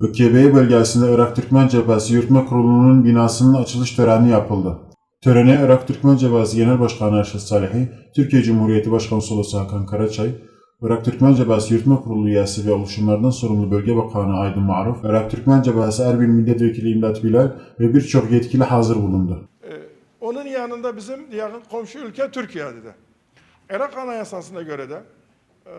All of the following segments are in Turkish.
Ökkeybey bölgesinde Irak Türkmen Cephesi Yürütme Kurulu'nun binasının açılış töreni yapıldı. Törene Irak Türkmen Cephesi Genel Başkanı Erşet Salihi, Türkiye Cumhuriyeti Başkonsolosu Hakan Karaçay, Irak Türkmen Cephesi Yürütme Kurulu üyesi ve oluşumlardan sorumlu Bölge Bakanı Aydın Maruf, Irak Türkmen Cephesi Erbil Milletvekili İmdat Bilal ve birçok yetkili hazır bulundu. Ee, onun yanında bizim yakın komşu ülke Türkiye'de de. Irak Anayasası'na göre de e,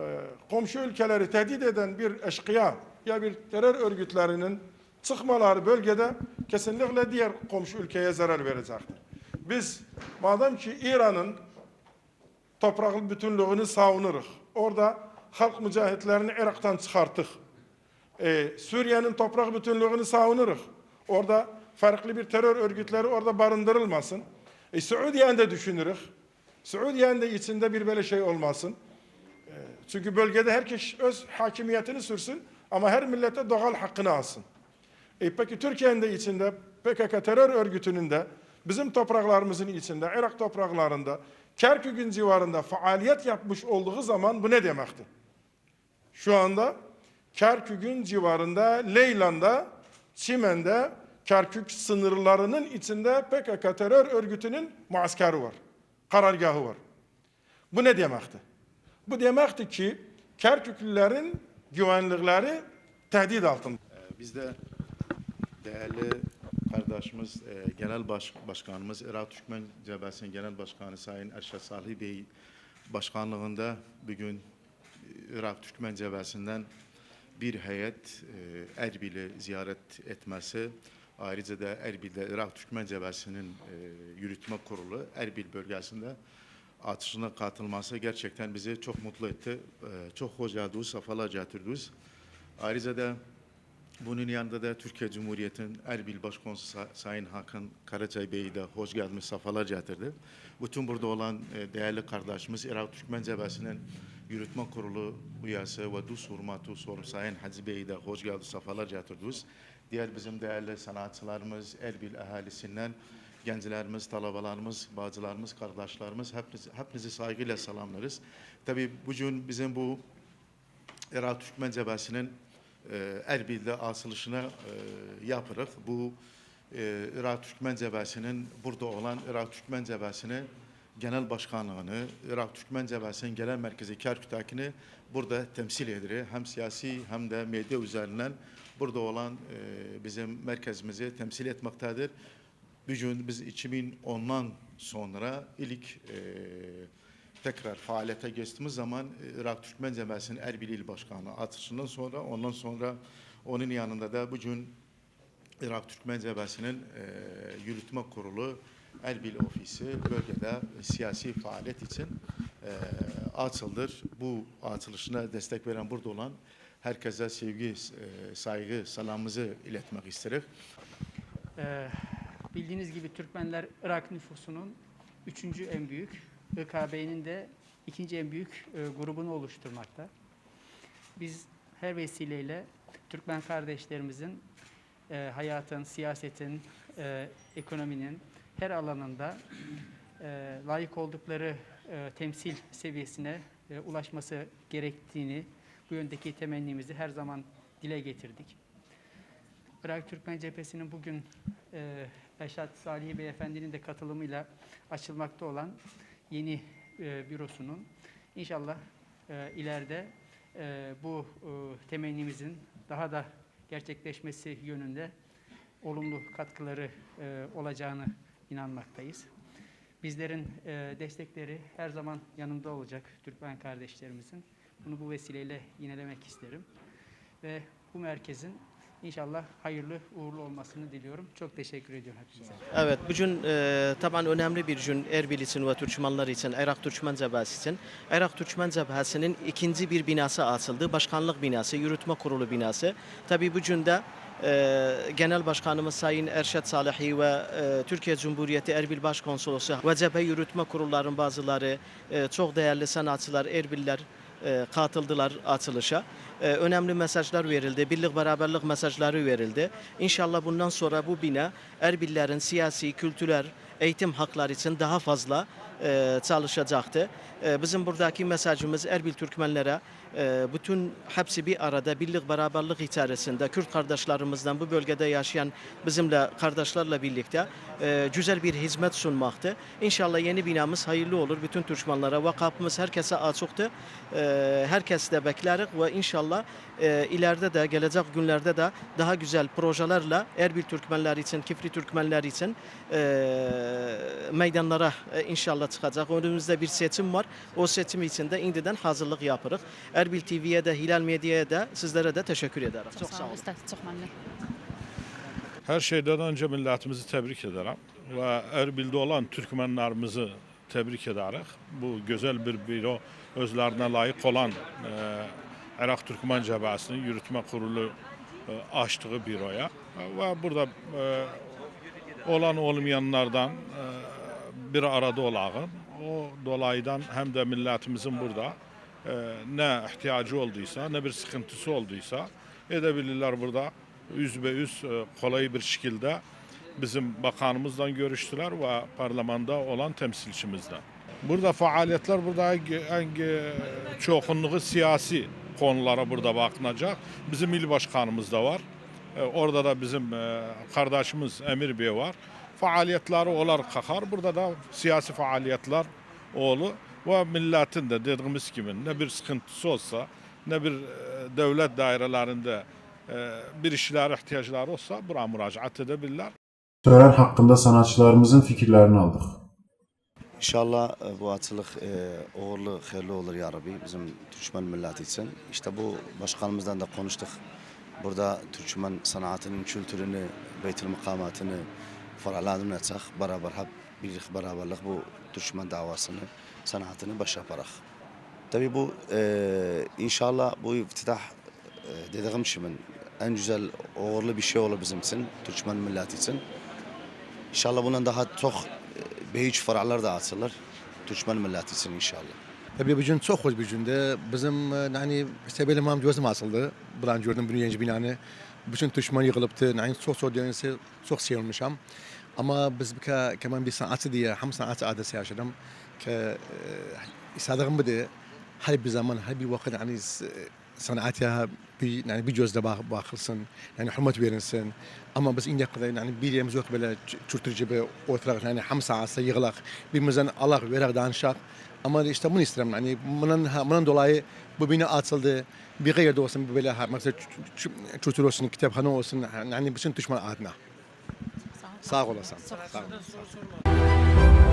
komşu ülkeleri tehdit eden bir eşkıya ya bir terör örgütlerinin çıkmaları bölgede kesinlikle diğer komşu ülkeye zarar verecektir. Biz madem ki İran'ın toprak bütünlüğünü savunuruz. Orada halk mücahitlerini Irak'tan çıkarttık. Ee, Suriye'nin toprak bütünlüğünü savunuruz. Orada farklı bir terör örgütleri orada barındırılmasın. E, Suudiye'ni de düşünürüz. Suudiye'nin de içinde bir böyle şey olmasın. Ee, çünkü bölgede herkes öz hakimiyetini sürsün ama her millete doğal hakkını alsın. E, peki Türkiye'nin de içinde PKK terör örgütünün de bizim topraklarımızın içinde, Irak topraklarında, Kerkük'ün civarında faaliyet yapmış olduğu zaman bu ne demektir? Şu anda Kerkük'ün civarında, Leylan'da, Çimen'de, Kerkük sınırlarının içinde PKK terör örgütünün muaskeri var, karargahı var. Bu ne demekti? Bu demekti ki Kerküklülerin güvenlikleri tehdit altında. Ee, Biz de değerli kardeşimiz, e, Genel Baş, Başkanımız Irak Türkmen Cebhesi'nin Genel Başkanı Sayın Erşet Salih Bey başkanlığında bugün e, Irak Türkmen Cebhesi'nden bir heyet Erbil'i ziyaret etmesi, ayrıca da Erbil'de Irak Türkmen Cebhesi'nin e, yürütme kurulu Erbil bölgesinde atışına katılması gerçekten bizi çok mutlu etti. E, çok hoş geldiniz, sefalar getirdiniz. Ayrıca da bunun yanında da Türkiye Cumhuriyeti'nin Erbil Başkonsolosu Sa- Sayın Hakan Karaçay Bey'i de hoş gelmiş, sefalar getirdi. Bütün burada olan e, değerli kardeşimiz Irak Türkmen Cebhesi'nin yürütme kurulu üyesi ve DUS hurmatı sorum Sayın Hacı Bey'i de hoş geldi, sefalar getirdiniz. Diğer bizim değerli sanatçılarımız, Erbil ahalisinden gençlerimiz, talabalarımız, bacılarımız, kardeşlerimiz hepinizi, hepinizi saygıyla selamlarız. Tabii bugün bizim bu Irak Türkmen Cebhesi'nin e, Erbil'de açılışını e, yapırıq. Bu e, Irak Türkmen Cebhesi'nin burada olan Irak Türkmen Cebhesi'nin genel başkanlığını, Irak Türkmen Cebhesi'nin genel merkezi Kerkük'takini burada temsil edilir. Hem siyasi hem de medya üzerinden burada olan e, bizim merkezimizi temsil etmektedir. Bugün biz 2010'dan sonra ilk e, tekrar faaliyete geçtiğimiz zaman e, Irak Türkmen Cemiyeti'nin Erbil İl Başkanı atışından sonra ondan sonra onun yanında da bugün Irak Türkmen Cemiyeti'nin e, yürütme kurulu Erbil ofisi bölgede siyasi faaliyet için e, açıldır. Bu açılışına destek veren burada olan herkese sevgi, e, saygı, selamımızı iletmek isteriz. Ee, bildiğiniz gibi Türkmenler Irak nüfusunun üçüncü en büyük, IKB'nin de ikinci en büyük e, grubunu oluşturmakta. Biz her vesileyle Türkmen kardeşlerimizin e, hayatın, siyasetin, e, ekonominin her alanında e, layık oldukları e, temsil seviyesine e, ulaşması gerektiğini, bu yöndeki temennimizi her zaman dile getirdik. Irak Türkmen Cephesi'nin bugün e, Eşat Salih Beyefendi'nin de katılımıyla açılmakta olan yeni e, bürosunun inşallah e, ileride e, bu e, temennimizin daha da gerçekleşmesi yönünde olumlu katkıları e, olacağını inanmaktayız. Bizlerin e, destekleri her zaman yanında olacak Türkmen kardeşlerimizin. Bunu bu vesileyle yinelemek isterim. Ve bu merkezin inşallah hayırlı uğurlu olmasını diliyorum. Çok teşekkür ediyorum hepinize. Evet, bugün e, taban önemli bir gün Erbil için ve Türkmenler için, Irak Türkmen Cebhesi için. Irak Türkmen Cebhesi'nin ikinci bir binası açıldı. Başkanlık binası, yürütme kurulu binası. Tabii bugün de e, Genel Başkanımız Sayın Erşet Salihi ve e, Türkiye Cumhuriyeti Erbil Başkonsolosu ve cephe yürütme kurulların bazıları, e, çok değerli sanatçılar, Erbiller e, katıldılar açılışa. E, önemli mesajlar verildi, birlik beraberlik mesajları verildi. İnşallah bundan sonra bu bina Erbillerin siyasi, kültürel, eğitim hakları için daha fazla e, çalışacaktı. E, bizim buradaki mesajımız Erbil Türkmenlere e, bütün hepsi bir arada birlik beraberlik içerisinde Kürt kardeşlerimizden bu bölgede yaşayan bizimle kardeşlerle birlikte e, güzel bir hizmet sunmaktı. İnşallah yeni binamız hayırlı olur bütün Türkmenlere ve kapımız herkese açıktı. E, herkes de bekleriz ve inşallah e, ileride de gelecek günlerde de daha güzel projelerle Erbil Türkmenler için, Kifli Türkmenler için e, meydanlara e, inşallah çıkacak. Önümüzde bir seçim var. O seçim için de indiden hazırlık yaparız. Erbil TV'ye de, Hilal Medya'ya da sizlere de teşekkür ederim. Çok sağ olun. Üstad, çok memnun. Her şeyden önce milletimizi tebrik ederim ve Erbil'de olan Türkmenlerimizi tebrik ederek bu güzel bir büro özlerine layık olan e, Irak Türkmen Cebesi'nin yürütme kurulu e, açtığı büroya ve burada e, olan olmayanlardan e, bir arada olağın o dolayıdan hem de milletimizin burada e, ne ihtiyacı olduysa ne bir sıkıntısı olduysa edebilirler burada yüz be yüz e, kolay bir şekilde bizim bakanımızla görüştüler ve parlamenda olan temsilcimizle. Burada faaliyetler burada en, çoğunluğu siyasi konulara burada bakılacak. Bizim il başkanımız da var. E, Orada da bizim e, kardeşimiz Emir Bey var. Faaliyetleri olar kakar. Burada da siyasi faaliyetler oğlu ve milletin de dediğimiz gibi ne bir sıkıntısı olsa ne bir e, devlet dairelerinde bir işlere ihtiyaçları olsa buraya müracaat edebilirler. Tören hakkında sanatçılarımızın fikirlerini aldık. İnşallah bu açılık e, uğurlu, hayırlı olur ya Rabbi bizim Türkmen milleti için. İşte bu başkanımızdan da konuştuk. Burada Türkmen sanatının kültürünü, beytül makamatını faralandırma edecek. Beraber hep birlik, beraberlik bu Türkmen davasını, sanatını baş yaparak. Tabii bu e, inşallah bu iftitah e, dediğim şeyin en güzel, uğurlu bir şey olur bizim için, Türkmen milleti için. İnşallah bundan daha çok e, büyük farklar da açılır. Türkmen milleti için inşallah. Tabii bugün çok hoş bir gündü. Bizim e, yani işte benim ham gözüm açıldı. Buran gördüm bunu yeni binanı. Bütün Türkmen yığılıptı. Yani çok çok yani çok sevilmişim. Ama biz bir keman bir sanatçı diye hem sanatçı adresi yaşadım. Ki isadığım bu de her bir zaman her bir vakit yani sanatya bir yani bir gözle bak bakılsın. Yani hürmet verilsin. Ama biz indiye kadar yani bir yerimiz yok böyle çürtücü bir oturak yani hem saatse yığılak. Birimizden Allah verir danışak. Ama işte bunu isterim yani bunun, bunun dolayı bu bina açıldı. Bir yerde olsun böyle mesela çocuk olsun, kitaphane olsun yani bütün düşman adına. Sağ olasın. Çok Sağ olasın.